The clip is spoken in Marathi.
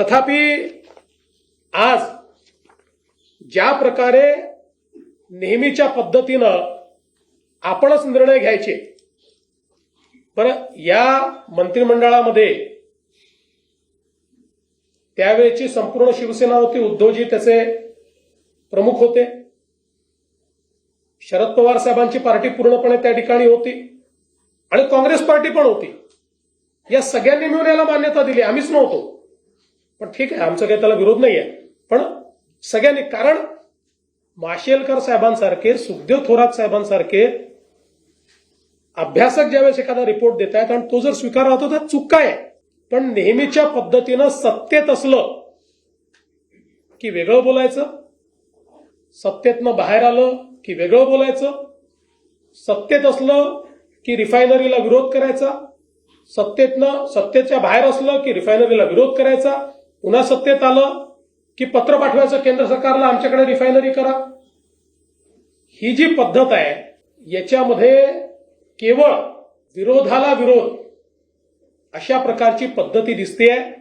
तथापि आज ज्या प्रकारे नेहमीच्या पद्धतीनं आपणच निर्णय घ्यायचे पर या मंत्रिमंडळामध्ये त्यावेळेची संपूर्ण शिवसेना होती उद्धवजी त्याचे प्रमुख होते. शरद पवार साहेबांची पार्टी पूर्णपणे त्या ठिकाणी होती आणि काँग्रेस पार्टी पण होती. या सगळ्यांनी मिळून याला मान्यता दिली. आम्हीच नव्हतो. पण ठीक आहे आमचा काही त्याला विरोध नाही आहे पण सगळ्यांनी कारण माशेलकर साहेबांसारखे सुखदेव थोरात साहेबांसारखे अभ्यासक ज्यावेळेस एखादा रिपोर्ट देत आहेत आणि तो जर स्वीकार राहतो तर चूक काय आहे? पण नेहमीच्या पद्धतीनं सत्तेत असलं की वेगळं बोलायचं सत्तेतनं बाहेर आलं की वेगळं बोलायचं सत्तेत असलं की रिफायनरीला विरोध करायचा सत्तेतनं सत्तेच्या बाहेर असलं की रिफायनरीला विरोध करायचा पुन्हा सत्तेत आलं की पत्र पाठवायचं केंद्र सरकारला आमच्याकडे रिफायनरी करा. ही जी पद्धत आहे याच्यामध्ये केवळ विरोधाला विरोध अशा प्रकारची पद्धती दिसते आहे